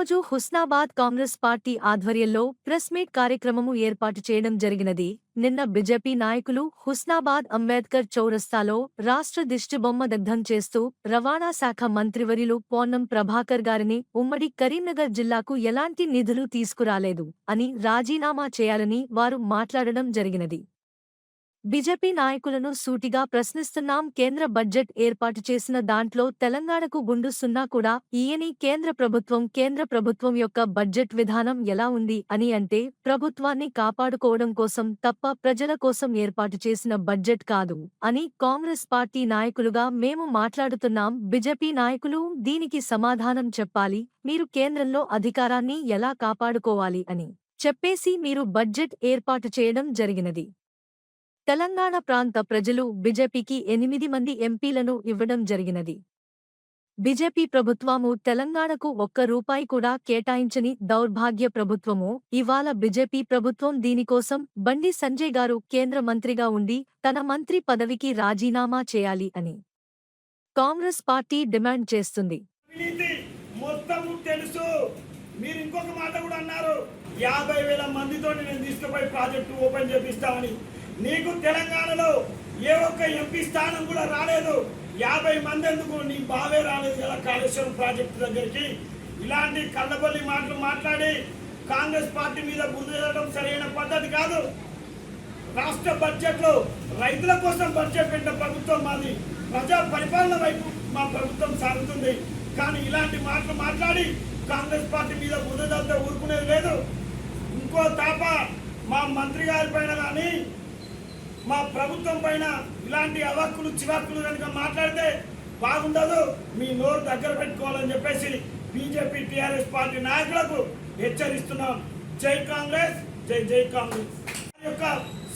ఈరోజు హుస్నాబాద్ కాంగ్రెస్ పార్టీ ఆధ్వర్యంలో ప్రెస్మీట్ కార్యక్రమము ఏర్పాటు చేయడం జరిగినది. నిన్న బీజేపీ నాయకులు హుస్నాబాద్ అంబేద్కర్ చౌరస్తాలో రాష్ట్ర దిష్టిబొమ్మ దగ్ధం చేస్తూ రవాణా శాఖ మంత్రివర్యులు పొన్నం ప్రభాకర్ గారిని ఉమ్మడి కరీంనగర్ జిల్లాకు ఎలాంటి నిధులు తీసుకురాలేదు అని రాజీనామా చేయాలని వారు మాట్లాడడం జరిగినది. బీజేపీ నాయకులను సూటిగా ప్రశ్నిస్తున్నాం. కేంద్ర బడ్జెట్ ఏర్పాటు చేసిన దాంట్లో తెలంగాణకు గుండు సున్నా కూడా ఈయని కేంద్ర ప్రభుత్వం కేంద్ర ప్రభుత్వం యొక్క బడ్జెట్ విధానం ఎలా ఉంది అని అంటే ప్రభుత్వాన్ని కాపాడుకోవడం కోసం తప్ప ప్రజల కోసం ఏర్పాటు చేసిన బడ్జెట్ కాదు అని కాంగ్రెస్ పార్టీ నాయకులుగా మేము మాట్లాడుతున్నాం. బీజేపీ నాయకులు దీనికి సమాధానం చెప్పాలి. మీరు కేంద్రంలో అధికారాన్ని ఎలా కాపాడుకోవాలి అని చెప్పేసి మీరు బడ్జెట్ ఏర్పాటు చేయడం జరిగినది. తెలంగాణ ప్రాంత ప్రజలు బీజేపీకి ఎనిమిది మంది ఎంపీలను ఇవ్వడం జరిగినది. బీజేపీ ప్రభుత్వము తెలంగాణకు ఒక్క రూపాయి కూడా కేటాయించని దౌర్భాగ్య ప్రభుత్వము ఇవాళ బీజేపీ ప్రభుత్వం దీనికోసం బండి సంజయ్ గారు కేంద్ర మంత్రిగా ఉండి తన మంత్రి పదవికి రాజీనామా చేయాలి అని కాంగ్రెస్ పార్టీ డిమాండ్ చేస్తుంది. మొత్తం తెలుసు. మీరు ఇంకొక మాట కూడా అన్నారు. యాభై వేల మందితో నేను తీసుకుపోయి ప్రాజెక్టు ఓపెన్ చేపిస్తామని. నీకు తెలంగాణలో ఏ ఒక్క ఎంపీ స్థానం కూడా రాలేదు. యాభై మంది ఎందుకు నీ బావే రాలేదు కదా కాళేశ్వరం ప్రాజెక్టు దగ్గరికి? ఇలాంటి కళ్ళబల్లి మాటలు మాట్లాడి కాంగ్రెస్ పార్టీ మీద బుద్ధి సరైన పద్ధతి కాదు. రాష్ట్ర బడ్జెట్లో రైతుల కోసం బడ్జెట్ పెట్టిన ప్రభుత్వం మాది. ప్రజా పరిపాలన వైపు మా ప్రభుత్వం సాగుతుంది. కానీ ఇలాంటి మాటలు మాట్లాడి కాంగ్రెస్ పార్టీ మీద బుద్ధదంతా ఊరుకునేది లేదు. ఇంకో తాప మా మంత్రి గారి పైన కానీ మా ప్రభుత్వం పైన ఇలాంటి అవాక్కులు చివాక్కులు కనుక మాట్లాడితే బాగుండదు. మీ నోరు దగ్గర పెట్టుకోవాలని చెప్పేసి బీజేపీ టీఆర్ఎస్ పార్టీ నాయకులకు హెచ్చరిస్తున్నాం. జై కాంగ్రెస్ జై జై కాంగ్రెస్. యొక్క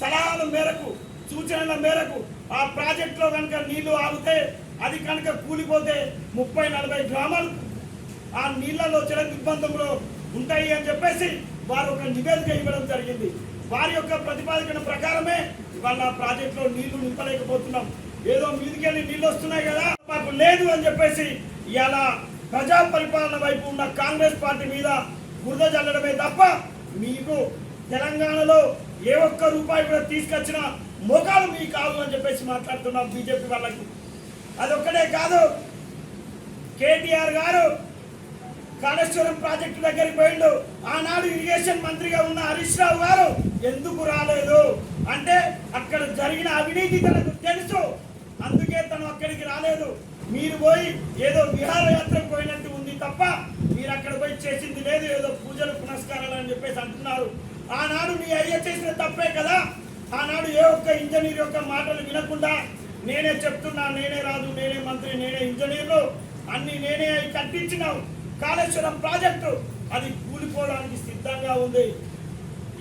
సలహాల మేరకు సూచనల మేరకు ఆ ప్రాజెక్టులో కనుక నీళ్ళు ఆగితే అది కనుక కూలిపోతే ముప్పై నలభై గ్రామాలు ఆ నీళ్ళలో జల దిగ్బంధంలో ఉంటాయి అని చెప్పేసి వారు ఒక నివేదిక ఇవ్వడం జరిగింది. వారి యొక్క ప్రతిపాదన ప్రకారమే ఇవాళ ప్రాజెక్టులో నీళ్ళు నింపలేకపోతున్నాం. ఏదో మీదికెళ్ళి నీళ్ళు వస్తున్నాయి కదా మాకు లేదు అని చెప్పేసి ఇవాళ ప్రజా పరిపాలన వైపు ఉన్న కాంగ్రెస్ పార్టీ మీద బురద చల్లడమే తప్ప మీకు తెలంగాణలో ఏ ఒక్క రూపాయి కూడా తీసుకొచ్చిన మోకాలు మీ కాదు అని చెప్పేసి మాట్లాడుతున్నాం బీజేపీ వాళ్ళకి. అదొక్కడే కాదు. కేటీఆర్ గారు కాళేశ్వరం ప్రాజెక్టు దగ్గరికి పోయిండు. ఆనాడు ఇరిగేషన్ మంత్రిగా ఉన్న హరీష్ రావు గారు ఎందుకు రాలేదు? అంటే అక్కడ జరిగిన అవినీతి తనకు తెలుసు. అందుకే తను అక్కడికి రాలేదు. మీరు పోయి ఏదో విహారయాత్రకు పోయినట్టు ఉంది తప్ప మీరు అక్కడ పోయి చేసింది లేదు. ఏదో పూజలు పునస్కారాలు అని చెప్పేసి అంటున్నారు. ఆనాడు మీ అయ్య చేసిన తప్పే కదా? ఆనాడు ఏ ఒక్క ఇంజనీర్ యొక్క మాటలు వినకుండా నేనే చెప్తున్నా నేనే రాదు నేనే మంత్రి నేనే ఇంజనీర్లు. అన్ని నేనే అవి కట్టించినావు కాళేశ్వరం ప్రాజెక్టు. అది కూలిపోవడానికి సిద్ధంగా ఉంది.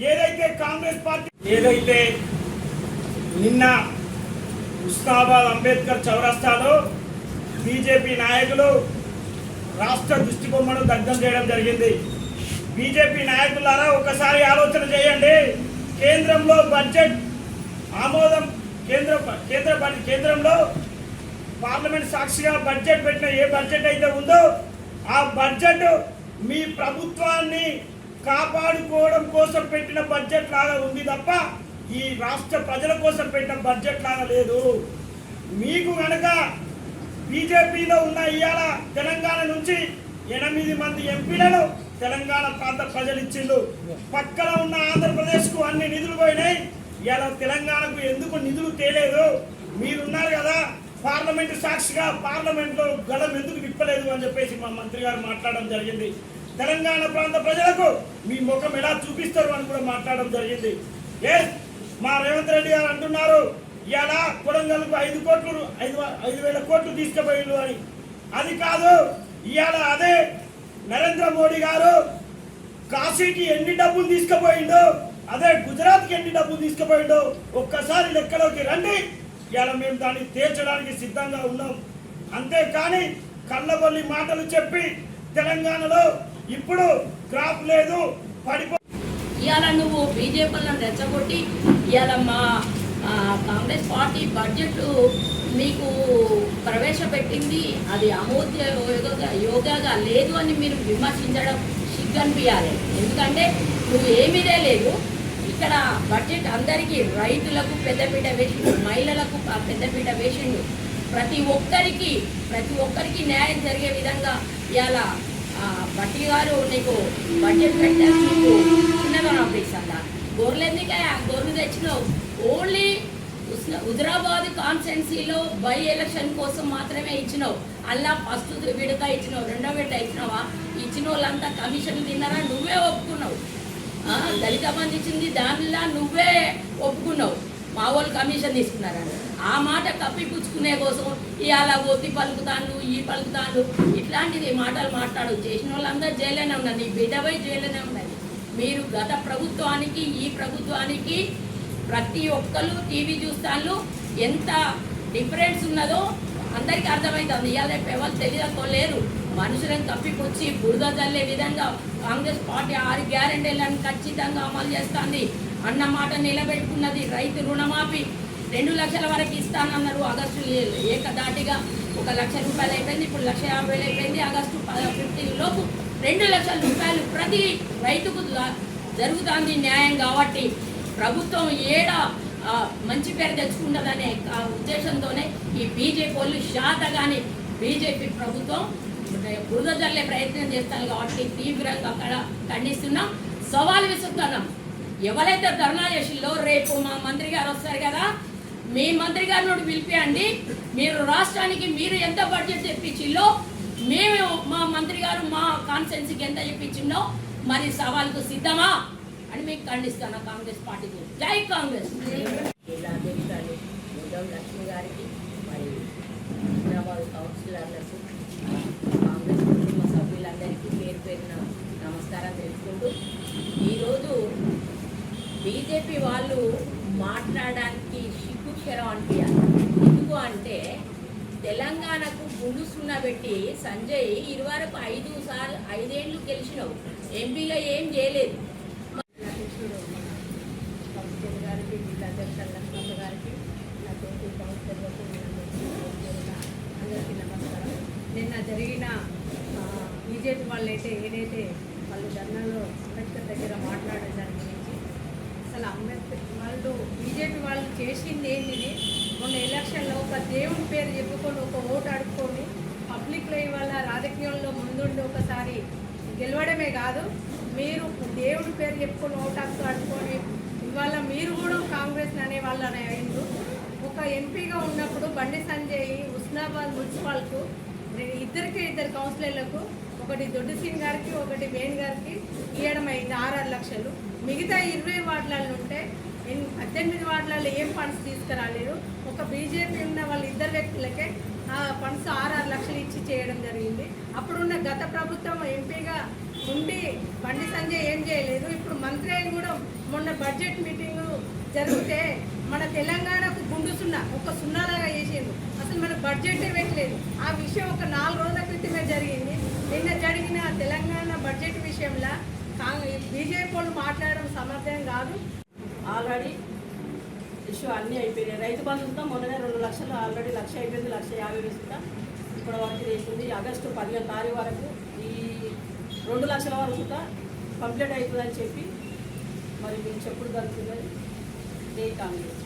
ఏదైతే కాంగ్రెస్ పార్టీ ఏదైతే నిన్న ఉస్నాబాద్ అంబేద్కర్ చౌరస్తాలో బీజేపీ నాయకులు రాష్ట్ర దిష్టిబొమ్మను దగ్ధం చేయడం జరిగింది. బీజేపీ నాయకులారా ఒకసారి ఆలోచన చేయండి. కేంద్రంలో బడ్జెట్ ఆమోదం కేంద్ర కేంద్ర కేంద్రంలో పార్లమెంట్ సాక్షిగా బడ్జెట్ పెట్టిన ఏ బడ్జెట్ అయితే ఉందో ఆ బడ్జెట్ మీ ప్రభుత్వాన్ని కాపాడుకోవడం కోసం పెట్టిన బడ్జెట్ లాగా ఉంది తప్ప ఈ రాష్ట్ర ప్రజల కోసం పెట్టిన బడ్జెట్ లాగా లేదు. మీకు కనుక బీజేపీలో ఉన్న ఇవాళ తెలంగాణ నుంచి ఎనిమిది మంది ఎంపీలను తెలంగాణ ప్రాంత ప్రజలు ఇచ్చిండు పక్కన ఉన్న ఆంధ్రప్రదేశ్కు అన్ని నిధులు పోయినాయి. ఇవాళ తెలంగాణకు ఎందుకు నిధులు తేలేదు? మీరున్నారు కదా. పార్లమెంట్ సాక్షిగా పార్లమెంట్లో గళం ఎందుకు విప్పలేదు అని చెప్పేసి మా మంత్రి గారు మాట్లాడడం జరిగింది. తెలంగాణ ప్రాంత ప్రజలకు మీ ముఖం ఎలా చూపిస్తారు అని కూడా మాట్లాడడం జరిగింది. ఏ మా రేవంత్ రెడ్డి గారు అంటున్నారు ఇలా కొడంగల్కు ఐదు కోట్లు ఐదు ఐదు వేల కోట్లు తీసుకుపోయిండు అని. అది కాదు ఇవాళ అదే నరేంద్ర మోడీ గారు కాశీకి ఎన్ని డబ్బులు తీసుకుపోయిండు అదే గుజరాత్కి ఎన్ని డబ్బులు తీసుకుపోయిండు ఒక్కసారి లెక్కలోకి రండి. ఇవాళ మేము దాన్ని తీర్చడానికి సిద్ధంగా ఉన్నాం. అంతేకాని కళ్ళబొల్లి మాటలు చెప్పి తెలంగాణలో ఇప్పుడు క్రాప్ లేదు పడిపో ఇవాళ నువ్వు బీజేపీలను రెచ్చగొట్టి ఇవాళ మా కాంగ్రెస్ పార్టీ బడ్జెట్ మీకు ప్రవేశపెట్టింది. అది అమోద్య యోగగా యోగాగా లేదు అని మీరు విమర్శించడం సిగ్గనిపించాలి ఎందుకంటే నువ్వు ఏమీదే లేదు ఇక్కడ బడ్జెట్ అందరికీ రైతులకు పెద్దపీట వేసిండు మహిళలకు పెద్దపీట వేసిండు. ప్రతి ఒక్కరికి ప్రతి ఒక్కరికి న్యాయం జరిగే విధంగా ఇవాళ బట్టి గారు నీకు బడ్జెట్ పెట్టారు నీకు చిన్నగా పంపిస్తుందా గొర్రెలు ఎందుకే గొర్రెలు తెచ్చినావు. ఓన్లీ హుజరాబాద్ కాన్స్టెన్సీలో బై ఎలక్షన్ కోసం మాత్రమే ఇచ్చినావు. అలా ఫస్ట్ విడత ఇచ్చినావు రెండో విడత ఇచ్చినావా? ఇచ్చిన వాళ్ళంతా కమిషన్ తిన్నారా? నువ్వే ఒప్పుకున్నావు. దళిత బంధు ఇచ్చింది దానిలా నువ్వే ఒప్పుకున్నావు. మా వాళ్ళు కమిషన్ తీసుకున్నారని. ఆ మాట కప్పిపుచ్చుకునే కోసం ఇవాళ ఒత్తి పలుకుతాను ఈ పలుకుతాను ఇట్లాంటిది మాటలు మాట్లాడు. చేసిన వాళ్ళందరూ జైల్లోనే ఉన్నారు. నీ బిడ్డపై జైల్లోనే ఉన్నది. మీరు గత ప్రభుత్వానికి ఈ ప్రభుత్వానికి ప్రతి ఒక్కరు టీవీ చూస్తాను ఎంత డిఫరెన్స్ ఉన్నదో అందరికీ అర్థమవుతుంది ఇవాళ రేపు ఎవరు తెలియకోలేరు మనుషులను తప్పికొచ్చి బురద చల్లే విధంగా కాంగ్రెస్ పార్టీ ఆరు గ్యారెంటీలను ఖచ్చితంగా అమలు చేస్తుంది. అన్న మాట నిలబెట్టుకున్నది రైతు రుణమాఫీ. రెండు లక్షల వరకు ఇస్తానన్నారు ఆగస్టు ఏకదాటిగా. ఒక లక్ష రూపాయలు అయిపోయింది ఇప్పుడు లక్ష యాభై వేలు అయిపోయింది. ఆగస్టు ఫిఫ్టీన్ లోపు రెండు లక్షల రూపాయలు ప్రతి రైతుకు జరుగుతుంది న్యాయం కాబట్టి ప్రభుత్వం ఏడా మంచి పేరు తెచ్చుకుంటుందనే ఆ ఉద్దేశంతోనే ఈ బీజేపీ వాళ్ళు శాతగాని బీజేపీ ప్రభుత్వం బురద జల్లే ప్రయత్నం చేస్తాను కాబట్టి తీవ్రంగా అక్కడ ఖండిస్తున్నాం. సవాల్ విసురుతున్నాం. ఎవరైతే ధర్నా చేసిందో రేపు మా మంత్రి గారు వస్తారు కదా మీ మంత్రి గారిని ఒకటి పిలిపియండి. మీరు రాష్ట్రానికి మీరు ఎంత బడ్జెట్ తెప్పించిందో మేము మా మంత్రి గారు మా కాన్స్టెన్సీకి ఎంత చెప్పించిందో మరి సవాల్కు సిద్ధమా? అని మీకు ఖండిస్తాను కాంగ్రెస్ పార్టీకి. జై కాంగ్రెస్! జిల్లా అధ్యక్షురాలు ఉద్దవ్ లక్ష్మి గారికి మరి హైదరాబాద్ కౌన్సిలర్లకు కాంగ్రెస్ కుటుంబ సభ్యులందరికీ పేరు పేరున నమస్కారం తెలుసుకుంటూ ఈరోజు బీజేపీ వాళ్ళు మాట్లాడడానికి సిగ్గుక్షరం అనిపించాలి. ఎందుకు అంటే తెలంగాణకు గుండు సున్నా పెట్టి సంజయ్ ఇరువరకు ఐదు సార్లు ఐదేళ్ళు గెలిచినావు. ఎంపీలో ఏం చేయలేదు. జిల్లా గారికి నా తోటి కౌన్సిలర్లకు అందరికీ నమస్కారం నిన్న జరిగిన బీజేపీ వాళ్ళు అయితే ఏదైతే వాళ్ళు ధర్నాలో అంబేద్కర్ దగ్గర మాట్లాడే దాని గురించి అసలు అంబేద్కర్ వాళ్ళు బీజేపీ వాళ్ళు చేసింది ఏంటిది మొన్న ఎలక్షన్లో ఒక దేవుని పేరు చెప్పుకొని ఒక ఓటు అడుక్కొని పబ్లిక్లో ఇవాళ రాజకీయంలో ముందుండి ఒకసారి గెలవడమే కాదు మీరు దేవుడి పేరు చెప్పుకొని ఓటు అడుక్కొని ఇవాళ మీరు కూడా కాంగ్రెస్ అనే వాళ్ళని అయిండ్రు ఒక ఎంపీగా ఉన్నప్పుడు బండి సంజయ్ ఉస్నాబాద్ మున్సిపాల్కు ఇద్దరికి ఇద్దరు కౌన్సిలర్లకు ఒకటి దొడ్డు సింగ్ గారికి ఒకటి వేణు గారికి ఇవ్వడం అయింది ఆరారు లక్షలు. మిగతా ఇరవై వార్డులలో ఉంటే పద్దెనిమిది వార్డులలో ఏం ఫండ్స్ తీసుకురాలేరు ఒక బీజేపీ ఉన్న వాళ్ళ ఇద్దరు వ్యక్తులకే ఆ ఫండ్స్ ఆరారు లక్షలు ఇచ్చి చేయడం జరిగింది. అప్పుడున్న గత ప్రభుత్వం ఎంపీగా ఉండి బండి సంజయ్ ఏం చేయలేదు. ఇప్పుడు మంత్రి కూడా మొన్న బడ్జెట్ మీటింగ్ జరిగితే మన తెలంగాణకు గుండు సున్నా ఒక సున్నాలాగా చేసిండు అసలు మన బడ్జెట్ పెట్టలేదు. ఆ విషయం ఒక నాలుగు రోజుల క్రితమే జరిగింది. నిన్న జరిగిన తెలంగాణ బడ్జెట్ విషయంలో కాంగ్రెస్ బీజేపీ వాళ్ళు మాట్లాడడం సమర్థం కాదు. ఆల్రెడీ ఇష్యూ అన్నీ అయిపోయినాయి. రైతు బంధుతో మొన్ననే రెండు లక్షలు ఆల్రెడీ లక్ష అయిపోయింది లక్ష యాభై వేసుకుంటా ఇప్పటి వరకు చేసింది. ఆగస్టు పదిహేను తారీఖు వరకు ఈ రెండు లక్షల వరకు కంప్లీట్ అవుతుందని చెప్పి మరి మీరు చెప్పుడు జరుగుతున్నది జై కాంగ్రెస్